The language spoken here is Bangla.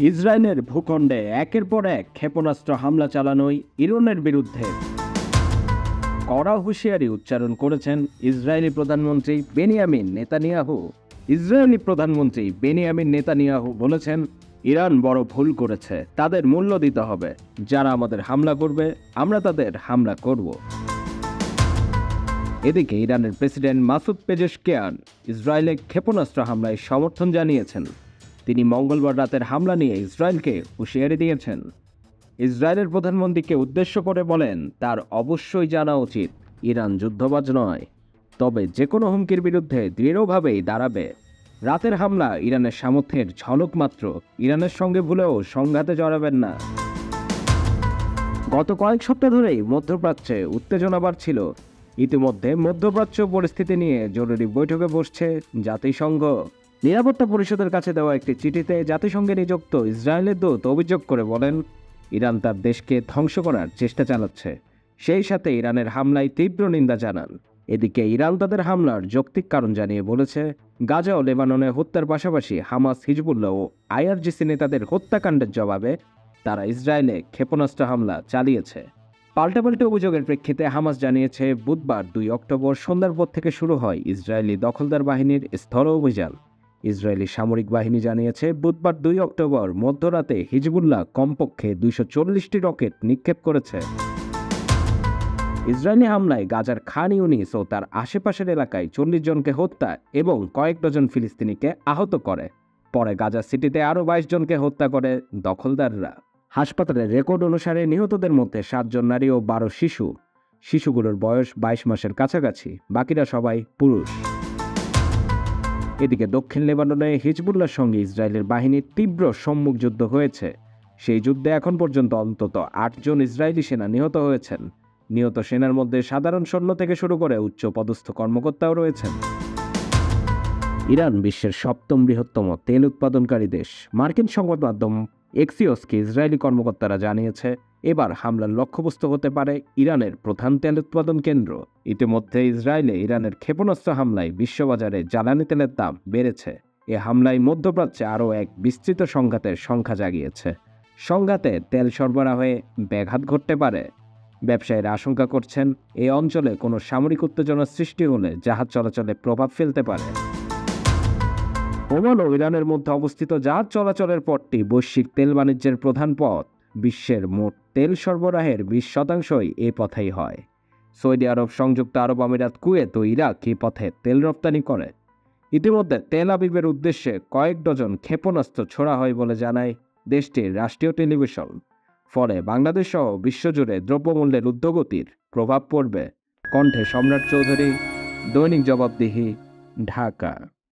ইসরায়েলের ভূখণ্ডে একের পর এক ক্ষেপণাস্ত্র হামলা চালানোই ইরানের বিরুদ্ধে কড়া হুঁশিয়ারি উচ্চারণ করেছেন ইসরায়েলি প্রধানমন্ত্রী বেনিয়ামিন নেতানিয়াহু। ইসরায়েলি প্রধানমন্ত্রী বেনিয়ামিন নেতানিয়াহু বলেছেন, ইরান বড় ভুল করেছে, তাদের মূল্য দিতে হবে। যারা আমাদের হামলা করবে, আমরা তাদের হামলা করব। এদিকে ইরানের প্রেসিডেন্ট মাসুদ পেজেশকিয়ান ইসরায়েলে ক্ষেপণাস্ত্র হামলায় সমর্থন জানিয়েছেন। তিনি মঙ্গলবার রাতের হামলা নিয়ে ইসরায়েলকে হুঁশিয়ারি দিয়েছেন। ইসরায়েলের প্রধানমন্ত্রীকে উদ্দেশ্য করে বলেন, তার অবশ্যই জানা উচিত, ইরান যুদ্ধবাজ নয়। তবে যে কোনো হুমকির বিরুদ্ধে দৃঢ়ভাবেই দাঁড়াবে। রাতের হামলা ইরানের সামর্থ্যের ঝলক মাত্র। ইরানের সঙ্গে ভুলেও সংঘাতে জড়াবেন না। গত কয়েক সপ্তাহ ধরেই মধ্যপ্রাচ্যে উত্তেজনা বাড়ছিল। ইতিমধ্যে মধ্যপ্রাচ্য পরিস্থিতি নিয়ে জরুরি বৈঠকে বসছে জাতিসংঘ। নিরাপত্তা পরিষদের কাছে দেওয়া একটি চিঠিতে জাতিসংঘে নিযুক্ত ইসরায়েলের দূত অভিযোগ করে বলেন, ইরান তার দেশকে ধ্বংস করার চেষ্টা চালাচ্ছে। সেই সাথে ইরানের হামলায় তীব্র নিন্দা জানান। এদিকে ইরান তাদের হামলার যৌক্তিক কারণ জানিয়ে বলেছে, গাজা ও লেবাননে হত্যার পাশাপাশি হামাস, হিজবুল্লাহ ও আইআরজিসি নেতাদের হত্যাকাণ্ডের জবাবে তারা ইসরায়েলে ক্ষেপণাস্ত্র হামলা চালিয়েছে। পাল্টাপাল্টি অভিযোগের প্রেক্ষিতে হামাস জানিয়েছে, বুধবার দুই অক্টোবর সন্ধ্যার পর থেকে শুরু হয় ইসরায়েলি দখলদার বাহিনীর স্থল অভিযান। ইসরায়েলি সামরিক বাহিনী জানিয়েছে, বুধবার দুই অক্টোবর মধ্যরাতে হিজবুল্লাহ কমপক্ষে দুইশো রকেট নিক্ষেপ করেছে। ইসরায়েলি হামলায় গাজার খান ইউনিস ও তার আশেপাশের এলাকায় চল্লিশ জনকে হত্যা এবং কয়েক ডজন ফিলিস্তিনিকে আহত করে। পরে গাজা সিটিতে আরও বাইশ জনকে হত্যা করে দখলদাররা। হাসপাতালের রেকর্ড অনুসারে নিহতদের মধ্যে সাতজন নারী ও বারো শিশু। শিশুগুলোর বয়স বাইশ মাসের কাছাকাছি, বাকিরা সবাই পুরুষ। এদিকে দক্ষিণ লেবাননে হিজবুল্লার সঙ্গে ইসরায়েলের বাহিনীর তীব্র সম্মুখ যুদ্ধ হয়েছে। সেই যুদ্ধে এখন পর্যন্ত অন্তত আটজন ইসরায়েলি সেনা নিহত হয়েছেন। নিহত সেনার মধ্যে সাধারণ সৈন্য থেকে শুরু করে উচ্চ পদস্থ কর্মকর্তাও রয়েছেন। ইরান বিশ্বের সপ্তম বৃহত্তম তেল উৎপাদনকারী দেশ। মার্কিন সংবাদ মাধ্যম এক্সিওসকে ইসরায়েলি কর্মকর্তারা জানিয়েছে, এবার হামলার লক্ষ্যবস্তু হতে পারে ইরানের প্রধান তেল উৎপাদন কেন্দ্র। ইতিমধ্যে ইসরায়েলে ইরানের ক্ষেপণাস্ত্র হামলায় বিশ্ববাজারে জ্বালানি তেলের দাম বেড়েছে। এ হামলায় মধ্যপ্রাচ্যে আরও এক বিস্তৃত সংঘাতের সংখ্যা জাগিয়েছে। সংঘাতে তেল সরবরাহে ব্যাঘাত ঘটতে পারে। ব্যবসায়ীরা আশঙ্কা করছেন এই অঞ্চলে কোনো সামরিক উত্তেজনার সৃষ্টি হলে জাহাজ চলাচলে প্রভাব ফেলতে পারে। ওমান ও ইরানের মধ্যে অবস্থিত জাহাজ চলাচলের পথটি বৈশ্বিক তেল বাণিজ্যের প্রধান পথ। বিশ্বের মোট তেল সরবরাহের বিশ শতাংশই এ পথেই হয়। সৌদি আরব সংযুক্ত আরব আমিরাত, কুয়েত ও ইরাক এই পথে তেল রপ্তানি করে। ইতিমধ্যে তেল আবিবের উদ্দেশ্যে কয়েক ডজন ক্ষেপণাস্ত্র ছোড়া হয় বলে জানায় দেশটির রাষ্ট্রীয় টেলিভিশন। ফলে বাংলাদেশ সহ বিশ্বজুড়ে দ্রব্যমূল্যের ঊর্ধ্বগতির প্রভাব পড়বে। কণ্ঠে সম্রাট চৌধুরী, দৈনিক জবাবদিহি ঢাকা।